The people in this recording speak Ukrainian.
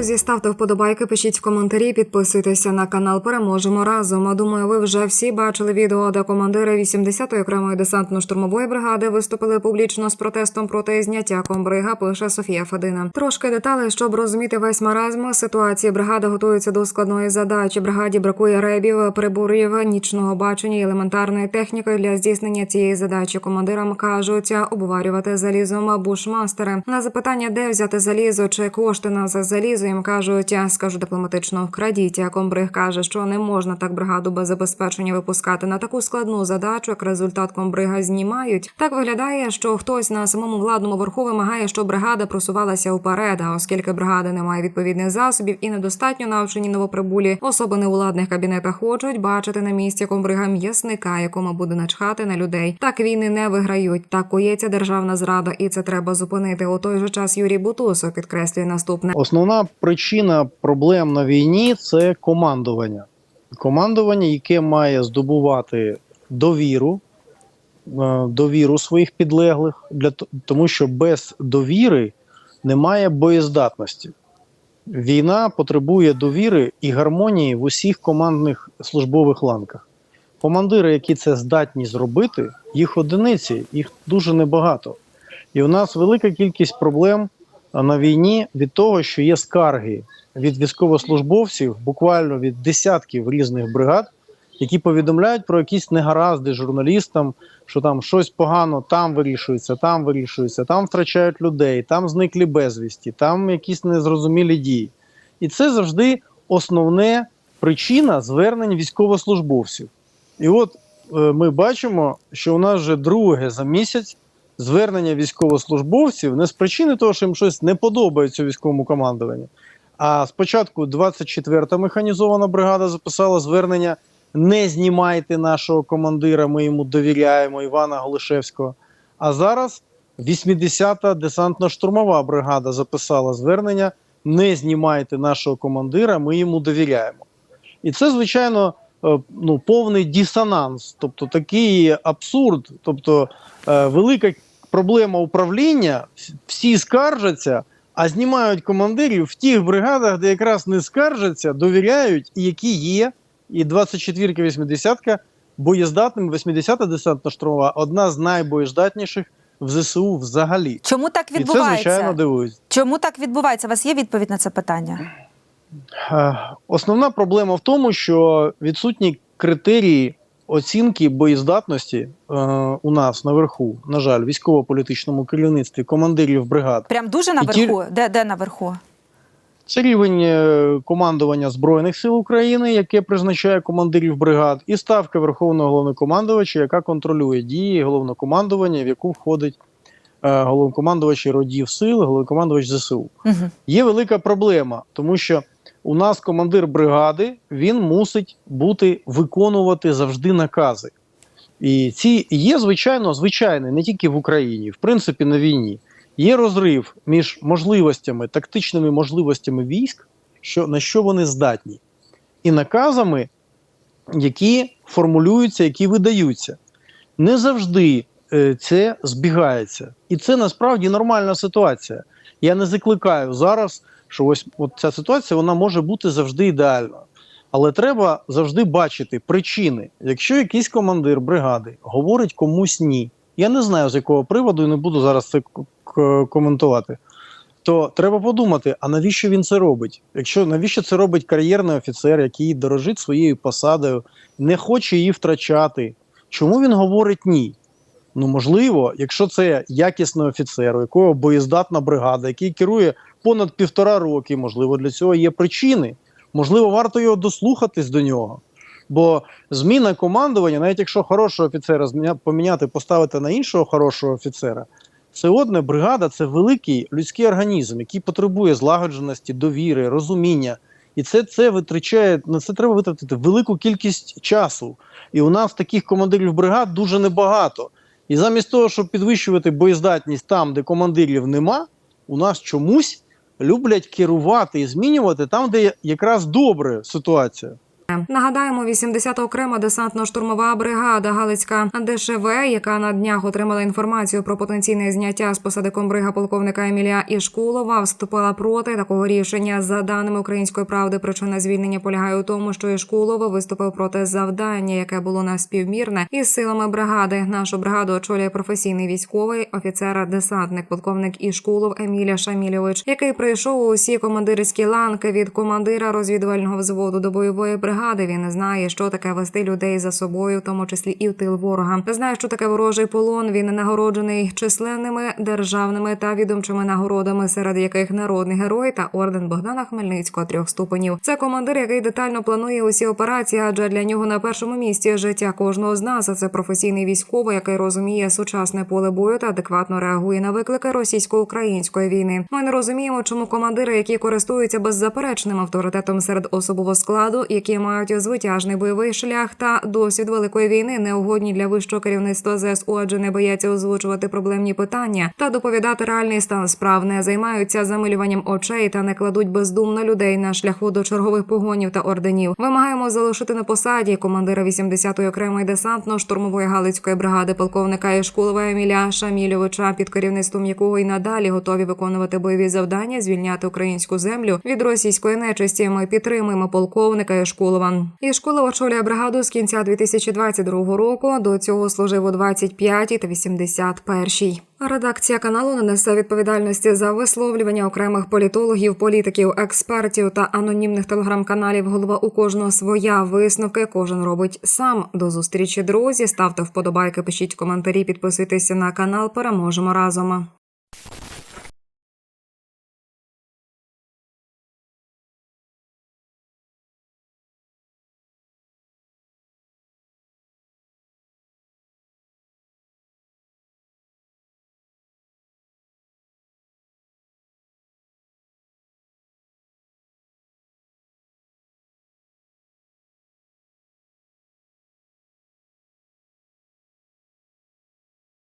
Друзі, ставте вподобайки, пишіть в коментарі, підписуйтеся на канал. Переможемо разом. А думаю, ви вже всі бачили відео, де командири 80-ї окремої десантно-штурмової бригади виступили публічно з протестом проти зняття комбрига. Пише Софія Федина. Трошки деталей, щоб розуміти весь маразм ситуації. Бригада готується до складної задачі. Бригаді бракує ребів, приборів, нічного бачення і елементарної техніки для здійснення цієї задачі. Командирам кажуть обварювати залізом бушмастери. На запитання, де взяти залізо чи кошти на за залізо, їм кажуть, скажу дипломатично, вкрадіть. Комбриг каже, що не можна так бригаду без забезпечення випускати на таку складну задачу, як результат комбрига знімають. Так виглядає, що хтось на самому владному верху вимагає, щоб бригада просувалася вперед. А оскільки бригада не має відповідних засобів і недостатньо навчені новоприбулі, особи не у владних кабінетах хочуть бачити на місці комбрига м'ясника, якому буде начхати на людей. Так війни не виграють. Так коїться державна зрада, і це треба зупинити. У той же час Юрій Бутусов підкреслює наступне. Основна причина проблем на війні це командування. Командування, яке має здобувати довіру, е, довіру своїх підлеглих, для тому що без довіри немає боєздатності. Війна потребує довіри і гармонії в усіх командних службових ланках. Командири, які це здатні зробити, їх одиниці, їх дуже небагато. І у нас велика кількість проблем на війні від того, що є скарги від військовослужбовців, буквально від десятків різних бригад, які повідомляють про якісь негаразди журналістам, що там щось погано там вирішується, там вирішується, там втрачають людей, там зниклі безвісті, там якісь незрозумілі дії. І це завжди основна причина звернень військовослужбовців. І от е, ми бачимо, що у нас вже друге за місяць звернення військовослужбовців не з причини того, що їм щось не подобається у військовому командуванні. А спочатку 24-та механізована бригада записала звернення: не знімайте нашого командира, ми йому довіряємо Івана Голишевського. А зараз 80-та десантно-штурмова бригада записала звернення: не знімайте нашого командира, ми йому довіряємо. І це, звичайно, е, ну, повний дисонанс, тобто такий абсурд, тобто е, велика проблема управління, всі скаржаться, а знімають командирів в тих бригадах, де якраз не скаржаться, довіряють, і які є. І 24-ка, 80-ка боєздатними, 80-та десантна штурмова одна з найбоєздатніших в ЗСУ взагалі. Чому так І це, відбувається? звичайно, дивує. Чому так відбувається? У вас є відповідь на це питання? Е, Основна проблема в тому, що відсутні критерії оцінки боєздатності е, у нас наверху, на жаль, військово-політичному керівництві командирів бригад. Прям дуже І ті- наверху? Де, де наверху? Це рівень е, командування Збройних сил України, яке призначає командирів бригад, і ставка Верховного головнокомандувача, яка контролює дії головнокомандування, в яку входить е, головнокомандувач родів сил, головнокомандувач ЗСУ. Угу. Є велика проблема, тому що у нас командир бригади він мусить бути виконувати завжди накази. І ці є, звичайно, звичайно, не тільки в Україні, в принципі, на війні. Є розрив між можливостями, тактичними можливостями військ, що, на що вони здатні, і наказами, які формулюються, які видаються. Не завжди е, це збігається. І це насправді нормальна ситуація. Я не закликаю зараз, що ось от ця ситуація вона може бути завжди ідеальна. Але треба завжди бачити причини. Якщо якийсь командир бригади говорить комусь ні, я не знаю з якого приводу і не буду зараз це коментувати. То треба подумати, а навіщо він це робить? Якщо навіщо це робить кар'єрний офіцер, який дорожить своєю посадою, не хоче її втрачати? Чому він говорить ні? Ну можливо, якщо це якісний офіцер, у якого боєздатна бригада, який керує понад півтора роки, можливо, для цього є причини. Можливо, варто його дослухатись до нього. Бо зміна командування, навіть якщо хорошого офіцера поміняти, поставити на іншого хорошого офіцера, це одне бригада це великий людський організм, який потребує злагодженості, довіри, розуміння. І це, це витрачає на це треба витратити велику кількість часу. І у нас таких командирів бригад дуже небагато. І замість того, щоб підвищувати боєздатність там, де командирів нема, у нас чомусь люблять керувати і змінювати там, де якраз добре ситуація. Нагадаємо, 80-та окрема десантно-штурмова бригада Галицька ДШВ, яка на днях отримала інформацію про потенційне зняття з посади комбрига полковника Емілія Ішкулова, вступила проти такого рішення. За даними української правди, причина звільнення полягає у тому, що Ішкулов виступив проти завдання, яке було на співмірне із силами бригади. Нашу бригаду очолює професійний військовий офіцер, десантник, полковник Ішкулов Емілія Шамільович, який прийшов у усі командирські ланки від командира розвідувального взводу до бойової бригади. Він не знає, що таке вести людей за собою, в тому числі і в тил ворога. Знає, що таке ворожий полон. Він нагороджений численними державними та відомчими нагородами, серед яких народний герой та орден Богдана Хмельницького трьох ступенів. Це командир, який детально планує усі операції, адже для нього на першому місці життя кожного з нас. Це професійний військовий, який розуміє сучасне поле бою та адекватно реагує на виклики російсько-української війни. Ми не розуміємо, чому командири, які користуються беззаперечним авторитетом серед особового складу, які мають звитяжний бойовий шлях та досвід великої війни, неугодні для вищого керівництва ЗСУ, адже не бояться озвучувати проблемні питання та доповідати реальний стан справ, не займаються замилюванням очей та не кладуть бездумно людей на шляху до чергових погонів та орденів. Вимагаємо залишити на посаді командира 80-ї окремої десантно-штурмової галицької бригади полковника Ішкулова Еміля Шамільовича, під керівництвом якого і надалі готові виконувати бойові завдання, звільняти українську землю від російської нечисті. Ми підтримуємо полковника Ішкулова. Ішкулов очолює бригаду з кінця 2022 року. До цього служив у 25-й та 81-й. Редакція каналу не несе відповідальності за висловлювання окремих політологів, політиків, експертів та анонімних телеграм-каналів. Голова у кожного своя висновки. Кожен робить сам. До зустрічі, друзі. Ставте вподобайки, пишіть коментарі, підписуйтесь на канал. Переможемо разом.